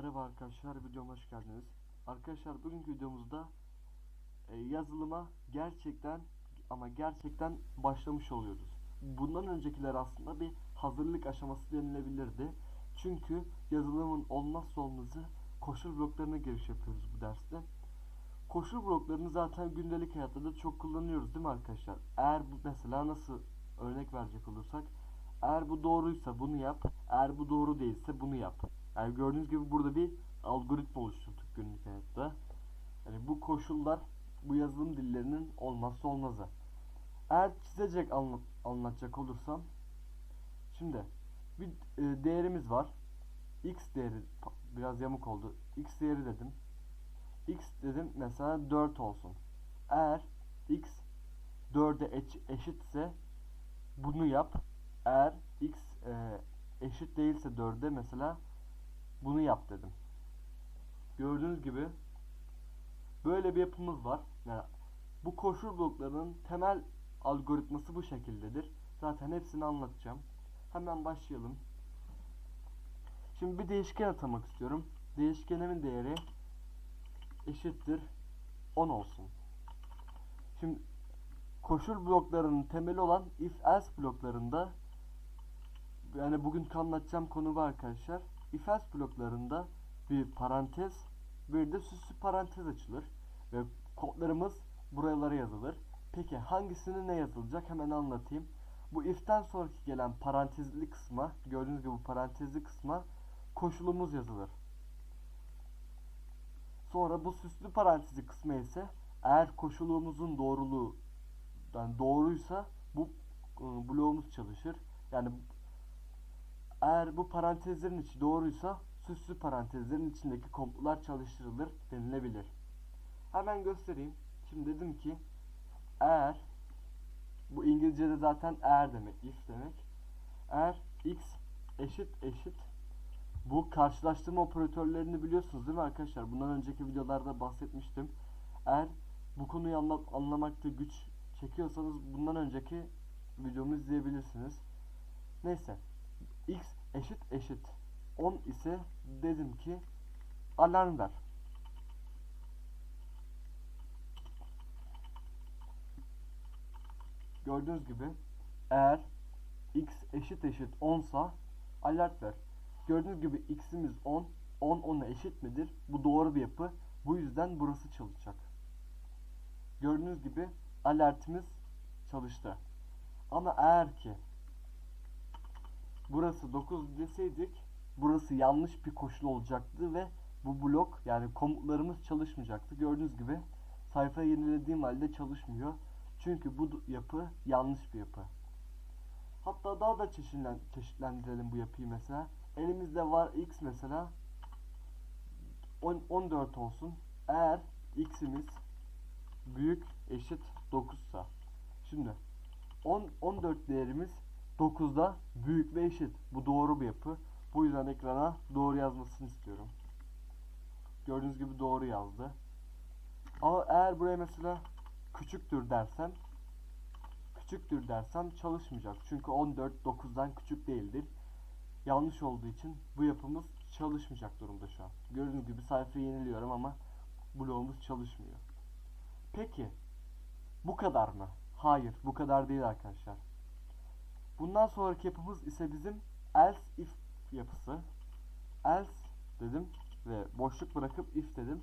Merhaba arkadaşlar, videoma hoş geldiniz. Arkadaşlar bugünkü videomuzda e, yazılıma gerçekten ama gerçekten başlamış oluyoruz. Bundan öncekiler aslında bir hazırlık aşaması denilebilirdi. Çünkü yazılımın olmazsa olmazı koşul bloklarına giriş yapıyoruz bu derste. Koşul bloklarını zaten gündelik hayatta da çok kullanıyoruz değil mi arkadaşlar? Eğer bu mesela nasıl örnek verecek olursak eğer bu doğruysa bunu yap, eğer bu doğru değilse bunu yap. Yani gördüğünüz gibi burada bir algoritma oluşturduk günlük hayatta. Yani bu koşullar bu yazılım dillerinin olmazsa olmazı. Eğer çizecek anlat, anlatacak olursam şimdi bir e, değerimiz var. X değeri biraz yamuk oldu. X değeri dedim. X dedim mesela 4 olsun. Eğer X 4'e eş, eşitse bunu yap. Eğer X e, eşit değilse 4'e mesela bunu yap dedim. Gördüğünüz gibi böyle bir yapımız var. Yani bu koşul bloklarının temel algoritması bu şekildedir. Zaten hepsini anlatacağım. Hemen başlayalım. Şimdi bir değişken atamak istiyorum. Değişkenimin değeri eşittir 10 olsun. Şimdi koşul bloklarının temeli olan if else bloklarında yani bugün anlatacağım konu var arkadaşlar. If else bloklarında bir parantez bir de süslü parantez açılır ve kodlarımız buralara yazılır. Peki hangisine ne yazılacak hemen anlatayım. Bu if'ten sonraki gelen parantezli kısma gördüğünüz gibi bu parantezli kısma koşulumuz yazılır. Sonra bu süslü parantezli kısma ise eğer koşulumuzun doğruluğu yani doğruysa bu e, bloğumuz çalışır. Yani eğer bu parantezlerin içi doğruysa süslü parantezlerin içindeki komutlar çalıştırılır denilebilir. Hemen göstereyim. Şimdi dedim ki eğer bu İngilizce'de zaten eğer demek, if demek. Eğer x eşit eşit bu karşılaştırma operatörlerini biliyorsunuz değil mi arkadaşlar? Bundan önceki videolarda bahsetmiştim. Eğer bu konuyu anlat, anlamakta güç çekiyorsanız bundan önceki videomu izleyebilirsiniz. Neyse. X eşit eşit 10 ise dedim ki alarm ver. Gördüğünüz gibi eğer x eşit eşit 10 sa alert ver. Gördüğünüz gibi x'imiz 10, 10 10'a eşit midir? Bu doğru bir yapı. Bu yüzden burası çalışacak. Gördüğünüz gibi alertimiz çalıştı. Ama eğer ki burası 9 deseydik burası yanlış bir koşul olacaktı ve bu blok yani komutlarımız çalışmayacaktı. Gördüğünüz gibi sayfayı yenilediğim halde çalışmıyor. Çünkü bu yapı yanlış bir yapı. Hatta daha da çeşitlen, çeşitlendirelim bu yapıyı mesela. Elimizde var x mesela 10, 14 olsun. Eğer x'imiz büyük eşit 9 sa. Şimdi 10, 14 değerimiz 9'da büyük ve eşit. Bu doğru bir yapı. Bu yüzden ekrana doğru yazmasını istiyorum. Gördüğünüz gibi doğru yazdı. Ama eğer buraya mesela küçüktür dersem küçüktür dersem çalışmayacak. Çünkü 14 9'dan küçük değildir. Yanlış olduğu için bu yapımız çalışmayacak durumda şu an. Gördüğünüz gibi sayfayı yeniliyorum ama bloğumuz çalışmıyor. Peki bu kadar mı? Hayır bu kadar değil arkadaşlar. Bundan sonraki yapımız ise bizim else if yapısı. Else dedim ve boşluk bırakıp if dedim.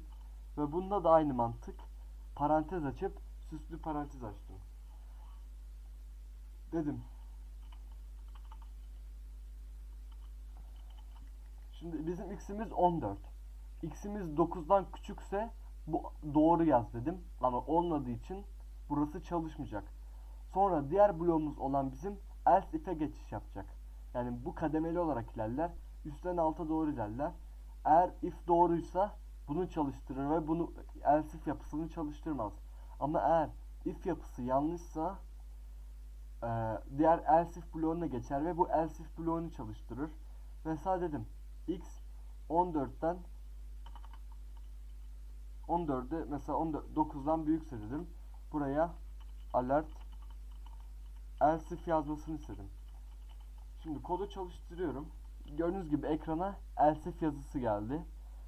Ve bunda da aynı mantık. Parantez açıp süslü parantez açtım. Dedim. Şimdi bizim x'imiz 14. x'imiz 9'dan küçükse bu doğru yaz dedim. Ama olmadığı için burası çalışmayacak. Sonra diğer bloğumuz olan bizim else if'e geçiş yapacak. Yani bu kademeli olarak ilerler. Üstten alta doğru ilerler. Eğer if doğruysa bunu çalıştırır ve bunu else if yapısını çalıştırmaz. Ama eğer if yapısı yanlışsa e, diğer else if bloğuna geçer ve bu else if bloğunu çalıştırır. Mesela dedim x 14'ten 14'e mesela 14, 9'dan büyükse dedim. Buraya alert else if yazmasını istedim. Şimdi kodu çalıştırıyorum. Gördüğünüz gibi ekrana else if yazısı geldi.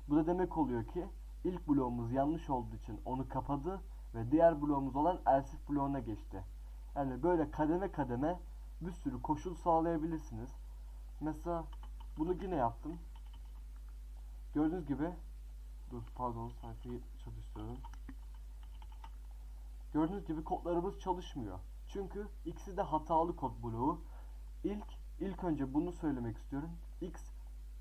Bu da demek oluyor ki ilk bloğumuz yanlış olduğu için onu kapadı ve diğer bloğumuz olan elsif bloğuna geçti. Yani böyle kademe kademe bir sürü koşul sağlayabilirsiniz. Mesela bunu yine yaptım. Gördüğünüz gibi dur pardon sayfayı çalıştırıyorum. Gördüğünüz gibi kodlarımız çalışmıyor. Çünkü ikisi de hatalı kod bloğu. İlk ilk önce bunu söylemek istiyorum. X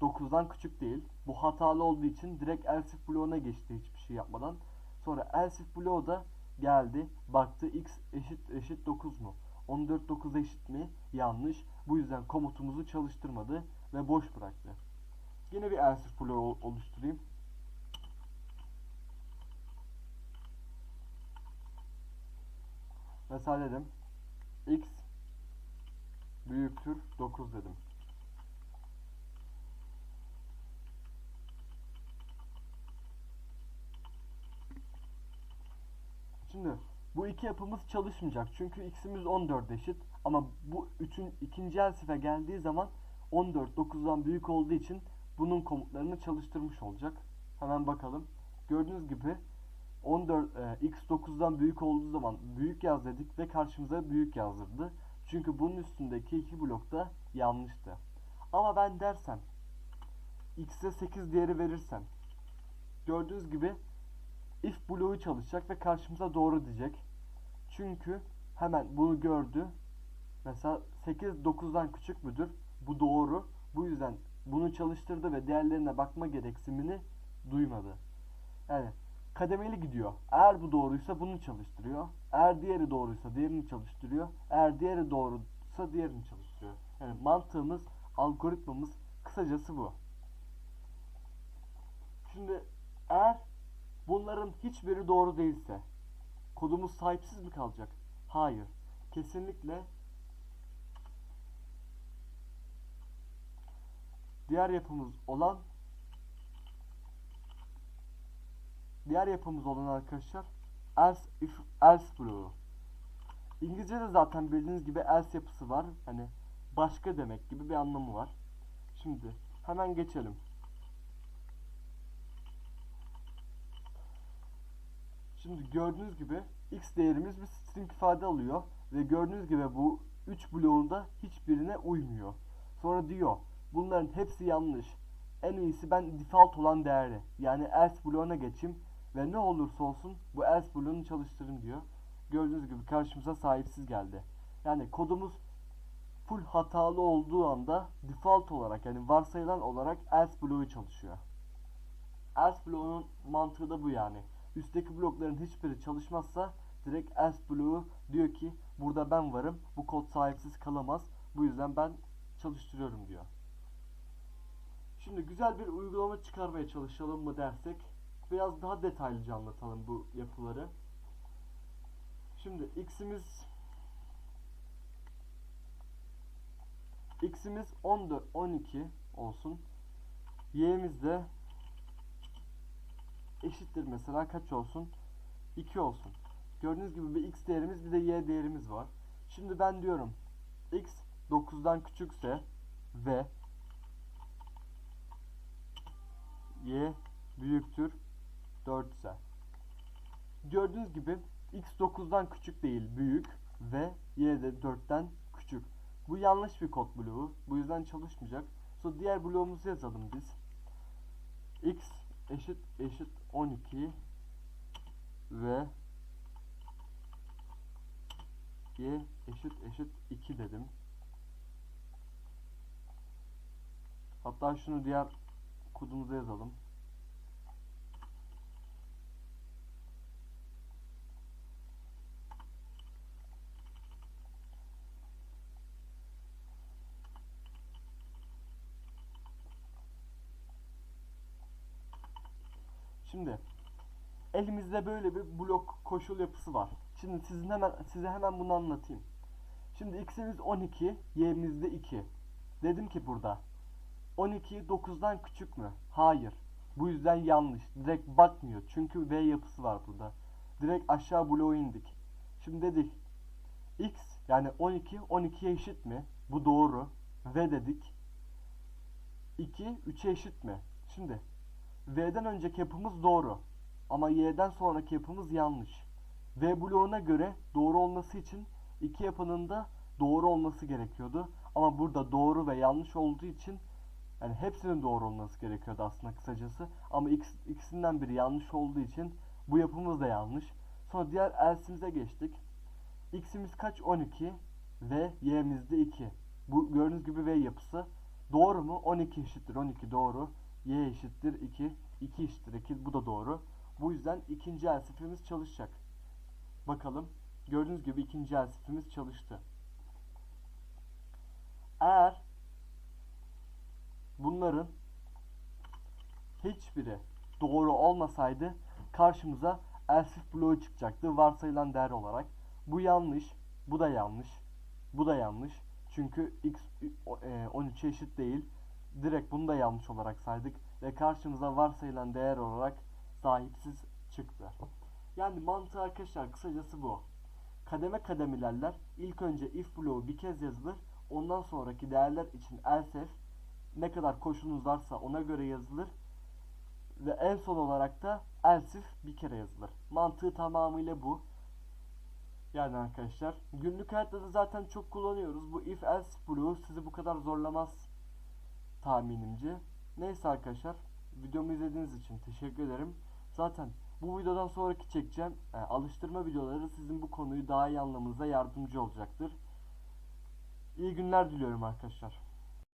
9'dan küçük değil. Bu hatalı olduğu için direkt elsif bloğuna geçti hiçbir şey yapmadan. Sonra elsif bloğu da geldi. Baktı x eşit eşit 9 mu? 14 9 eşit mi? Yanlış. Bu yüzden komutumuzu çalıştırmadı ve boş bıraktı. Yine bir elsif bloğu oluşturayım. Mesela dedim x büyüktür 9 dedim. Şimdi bu iki yapımız çalışmayacak. Çünkü x'imiz 14 eşit. Ama bu üçün, ikinci elsife geldiği zaman 14 9'dan büyük olduğu için bunun komutlarını çalıştırmış olacak. Hemen bakalım. Gördüğünüz gibi 14 e, x 9'dan büyük olduğu zaman büyük yaz dedik ve karşımıza büyük yazdırdı. Çünkü bunun üstündeki iki blokta yanlıştı. Ama ben dersem x'e 8 değeri verirsem gördüğünüz gibi if bloğu çalışacak ve karşımıza doğru diyecek. Çünkü hemen bunu gördü. Mesela 8 9'dan küçük müdür? Bu doğru. Bu yüzden bunu çalıştırdı ve diğerlerine bakma gereksinimini duymadı. Yani kademeli gidiyor. Eğer bu doğruysa bunu çalıştırıyor. Eğer diğeri doğruysa diğerini çalıştırıyor. Eğer diğeri doğruysa diğerini çalıştırıyor. Yani mantığımız, algoritmamız kısacası bu. Şimdi eğer bunların hiçbiri doğru değilse kodumuz sahipsiz mi kalacak? Hayır. Kesinlikle diğer yapımız olan diğer yapımız olan arkadaşlar else if else bloğu. İngilizce'de zaten bildiğiniz gibi else yapısı var. Hani başka demek gibi bir anlamı var. Şimdi hemen geçelim. Şimdi gördüğünüz gibi x değerimiz bir string ifade alıyor ve gördüğünüz gibi bu 3 bloğunda hiçbirine uymuyor. Sonra diyor bunların hepsi yanlış. En iyisi ben default olan değeri yani else bloğuna geçeyim ve ne olursa olsun bu else bloğunu çalıştırın diyor. Gördüğünüz gibi karşımıza sahipsiz geldi. Yani kodumuz full hatalı olduğu anda default olarak yani varsayılan olarak else bloğu çalışıyor. Else bloğunun mantığı da bu yani. Üstteki blokların hiçbiri çalışmazsa direkt else bloğu diyor ki burada ben varım. Bu kod sahipsiz kalamaz. Bu yüzden ben çalıştırıyorum diyor. Şimdi güzel bir uygulama çıkarmaya çalışalım mı dersek biraz daha detaylıca anlatalım bu yapıları. Şimdi x'imiz x'imiz 14 12 olsun. Y'imiz de eşittir mesela kaç olsun? 2 olsun. Gördüğünüz gibi bir x değerimiz bir de y değerimiz var. Şimdi ben diyorum x 9'dan küçükse ve y büyüktür 4 ise. Gördüğünüz gibi x 9'dan küçük değil büyük ve y de 4'ten küçük. Bu yanlış bir kod bloğu. Bu yüzden çalışmayacak. Sonra diğer bloğumuzu yazalım biz. x eşit eşit 12 ve y eşit eşit 2 dedim. Hatta şunu diğer kodumuza yazalım. Şimdi elimizde böyle bir blok koşul yapısı var. Şimdi sizin hemen size hemen bunu anlatayım. Şimdi x'imiz 12, y'imiz de 2. Dedim ki burada 12 9'dan küçük mü? Hayır. Bu yüzden yanlış. Direkt bakmıyor. Çünkü V yapısı var burada. Direkt aşağı bloğa indik. Şimdi dedik x yani 12 12'ye eşit mi? Bu doğru. V dedik. 2 3'e eşit mi? Şimdi V'den önceki yapımız doğru. Ama Y'den sonraki yapımız yanlış. V bloğuna göre doğru olması için iki yapının da doğru olması gerekiyordu. Ama burada doğru ve yanlış olduğu için yani hepsinin doğru olması gerekiyordu aslında kısacası. Ama ikis- ikisinden biri yanlış olduğu için bu yapımız da yanlış. Sonra diğer else'imize geçtik. X'imiz kaç? 12 ve Y'miz de 2. Bu gördüğünüz gibi V yapısı. Doğru mu? 12 eşittir 12 doğru. Y eşittir 2. 2 eşittir 2 bu da doğru. Bu yüzden ikinci elsifimiz çalışacak. Bakalım. Gördüğünüz gibi ikinci elsifimiz çalıştı. Eğer bunların hiçbiri doğru olmasaydı karşımıza elsif bloğu çıkacaktı varsayılan değer olarak. Bu yanlış, bu da yanlış, bu da yanlış. Çünkü x e, 13'e eşit değil. Direkt bunu da yanlış olarak saydık ve karşımıza varsayılan değer olarak sahipsiz çıktı. Yani mantığı arkadaşlar kısacası bu. Kademe kademe ilerler. İlk önce if bloğu bir kez yazılır. Ondan sonraki değerler için else ne kadar koşulunuz varsa ona göre yazılır. Ve en son olarak da else bir kere yazılır. Mantığı tamamıyla bu. Yani arkadaşlar günlük hayatta da zaten çok kullanıyoruz. Bu if else bloğu sizi bu kadar zorlamaz tahminimce. Neyse arkadaşlar videomu izlediğiniz için teşekkür ederim. Zaten bu videodan sonraki çekeceğim e, alıştırma videoları sizin bu konuyu daha iyi anlamanıza yardımcı olacaktır. İyi günler diliyorum arkadaşlar.